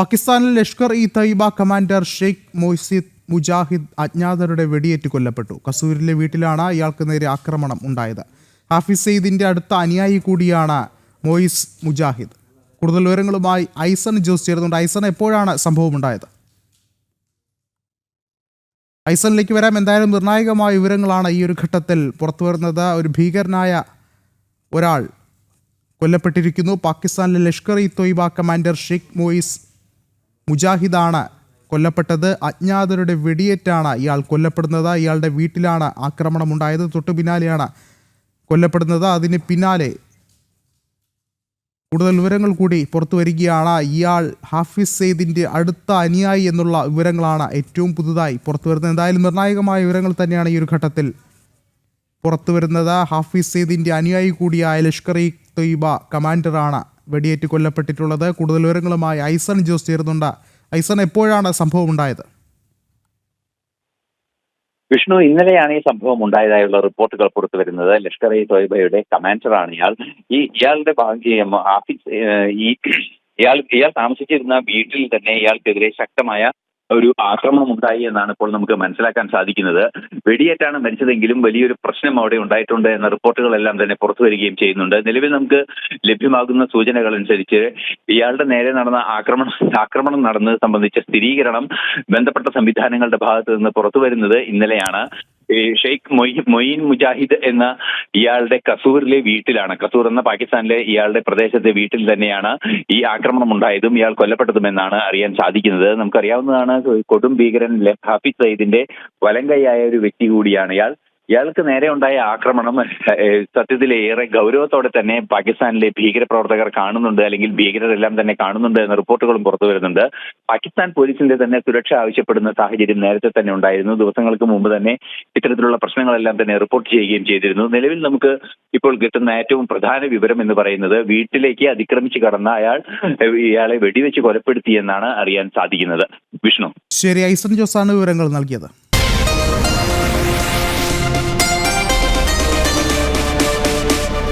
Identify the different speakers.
Speaker 1: പാകിസ്ഥാനിൽ ലഷ്കർ ഇ തൈബ കമാൻഡർ ഷെയ്ഖ് മൊയ്സിദ് മുജാഹിദ് അജ്ഞാതരുടെ വെടിയേറ്റ് കൊല്ലപ്പെട്ടു. കസൂരിലെ വീട്ടിലാണ് ഇയാൾക്ക് നേരെ ആക്രമണം ഉണ്ടായത്. ഹാഫിസ് സെയ്ദിന്റെ അടുത്ത അനുയായി കൂടിയാണ് മൊയ്സ് മുജാഹിദ്. കൂടുതൽ വിവരങ്ങളുമായി ഐസൺ ജോസ് ചേരുന്നുണ്ട്. ഐസൺ എപ്പോഴാണ് സംഭവം ഉണ്ടായത്? ഐസണിലേക്ക് വരാം. എന്തായാലും നിർണായകമായ വിവരങ്ങളാണ് ഈ ഒരു ഘട്ടത്തിൽ പുറത്തു വരുന്നത്. ഒരു ഭീകരനായ ഒരാൾ കൊല്ലപ്പെട്ടിരിക്കുന്നു. പാകിസ്ഥാനിലെ ലഷ്കർ ഇ തൊയ്ബ കമാൻഡർ ഷെയ്ഖ് മൊയ്സ് മുജാഹിദാണ് കൊല്ലപ്പെട്ടത്. അജ്ഞാതരുടെ വെടിയേറ്റാണ് ഇയാൾ കൊല്ലപ്പെടുന്നത്. ഇയാളുടെ വീട്ടിലാണ് ആക്രമണമുണ്ടായത്. തൊട്ടു പിന്നാലെയാണ് കൊല്ലപ്പെടുന്നത്. അതിന് പിന്നാലെ കൂടുതൽ വിവരങ്ങൾ കൂടി പുറത്തു വരികയാണ്. ഇയാൾ ഹാഫിസ് സെയ്ദിന്റെ അടുത്ത അനുയായി എന്നുള്ള വിവരങ്ങളാണ് ഏറ്റവും പുതുതായി പുറത്തു വരുന്നത്. എന്തായാലും നിർണായകമായ വിവരങ്ങൾ തന്നെയാണ് ഈ ഒരു ഘട്ടത്തിൽ പുറത്തു വരുന്നത്. ഹാഫിസ് സെയ്ദിന്റെ അനുയായി കൂടിയായ ലഷ്കർ ഇ തൊയ്ബ കമാൻഡറാണ് വെടിയേറ്റ് കൊല്ലപ്പെട്ടിട്ടുള്ളത്. കൂടുതൽ വിവരങ്ങളുമായി ഐസൺ ജോസ് ചേരുന്നുണ്ട്. ഐസൺ എപ്പോഴാണ് സംഭവം ഉണ്ടായത്?
Speaker 2: വിഷ്ണു ഇന്നലെയാണ് ഈ സംഭവം ഉണ്ടായതായുള്ള റിപ്പോർട്ടുകൾ പുറത്തു വരുന്നത്. ലഷ്കർ ഇ തോയ്ബയുടെ കമാൻഡറാണ് ഇയാൾ. ഈ ഇയാളുടെ ഭാഗ്യം ആഫീസ് ഈ ഇയാൾ ഇയാൾ താമസിച്ചിരുന്ന വീട്ടിൽ തന്നെ ഇയാൾക്കെതിരെ ശക്തമായ ഒരു ആക്രമണം ഉണ്ടായി എന്നാണ് ഇപ്പോൾ നമുക്ക് മനസ്സിലാക്കാൻ സാധിക്കുന്നത്. വെടിയേറ്റാണ് മരിച്ചതെങ്കിലും വലിയൊരു പ്രശ്നം അവിടെ ഉണ്ടായിട്ടുണ്ട് എന്ന റിപ്പോർട്ടുകളെല്ലാം തന്നെ പുറത്തു വരികയും ചെയ്യുന്നുണ്ട്. നിലവിൽ നമുക്ക് ലഭ്യമാകുന്ന സൂചനകൾ അനുസരിച്ച് ഇയാളുടെ നേരെ നടന്ന ആക്രമണം ആക്രമണം നടന്നത് സംബന്ധിച്ച സ്ഥിരീകരണം ബന്ധപ്പെട്ട സംവിധാനങ്ങളുടെ ഭാഗത്ത് നിന്ന് പുറത്തു വരുന്നത് ഇന്നലെയാണ്. ഷെയ്ഖ് മൊയ് മൊയ്ൻ മുജാഹിദ് എന്ന ഇയാളുടെ കസൂറിലെ വീട്ടിലാണ്. കസൂർ എന്ന പാകിസ്ഥാനിലെ ഇയാളുടെ പ്രദേശത്തെ വീട്ടിൽ തന്നെയാണ് ഈ ആക്രമണം ഉണ്ടായതും ഇയാൾ കൊല്ലപ്പെട്ടതുമെന്നാണ് അറിയാൻ സാധിക്കുന്നത്. നമുക്കറിയാവുന്നതാണ് കൊടും ഭീകരൻ ഹാഫിസ് സയ്യിദിന്റെ വലങ്കയായ ഒരു വ്യക്തി കൂടിയാണ് ഇയാൾ. ഇയാൾക്ക് നേരെ ഉണ്ടായ ആക്രമണം സത്യത്തിൽ ഏറെ ഗൗരവത്തോടെ തന്നെ പാകിസ്ഥാനിലെ ഭീകരപ്രവർത്തകർ കാണുന്നുണ്ട് അല്ലെങ്കിൽ ഭീകരരെല്ലാം തന്നെ കാണുന്നുണ്ട് എന്ന റിപ്പോർട്ടുകളും പുറത്തു വരുന്നുണ്ട്. പാകിസ്ഥാൻ പോലീസിന്റെ തന്നെ സുരക്ഷ ആവശ്യപ്പെടുന്ന സാഹചര്യം നേരത്തെ തന്നെ ഉണ്ടായിരുന്നു. ദിവസങ്ങൾക്ക് മുമ്പ് തന്നെ ഇത്തരത്തിലുള്ള പ്രശ്നങ്ങളെല്ലാം തന്നെ റിപ്പോർട്ട് ചെയ്യുകയും ചെയ്തിരുന്നു. നിലവിൽ നമുക്ക് ഇപ്പോൾ കിട്ടുന്ന ഏറ്റവും പ്രധാന വിവരം എന്ന് പറയുന്നത് വീട്ടിലേക്ക് അതിക്രമിച്ച് കടന്ന അയാൾ ഇയാളെ വെടിവെച്ച് കൊലപ്പെടുത്തി എന്നാണ് അറിയാൻ സാധിക്കുന്നത്. വിഷ്ണു.
Speaker 1: ശരി ഐസൺ ജോസാണ് വിവരങ്ങൾ നൽകിയത്.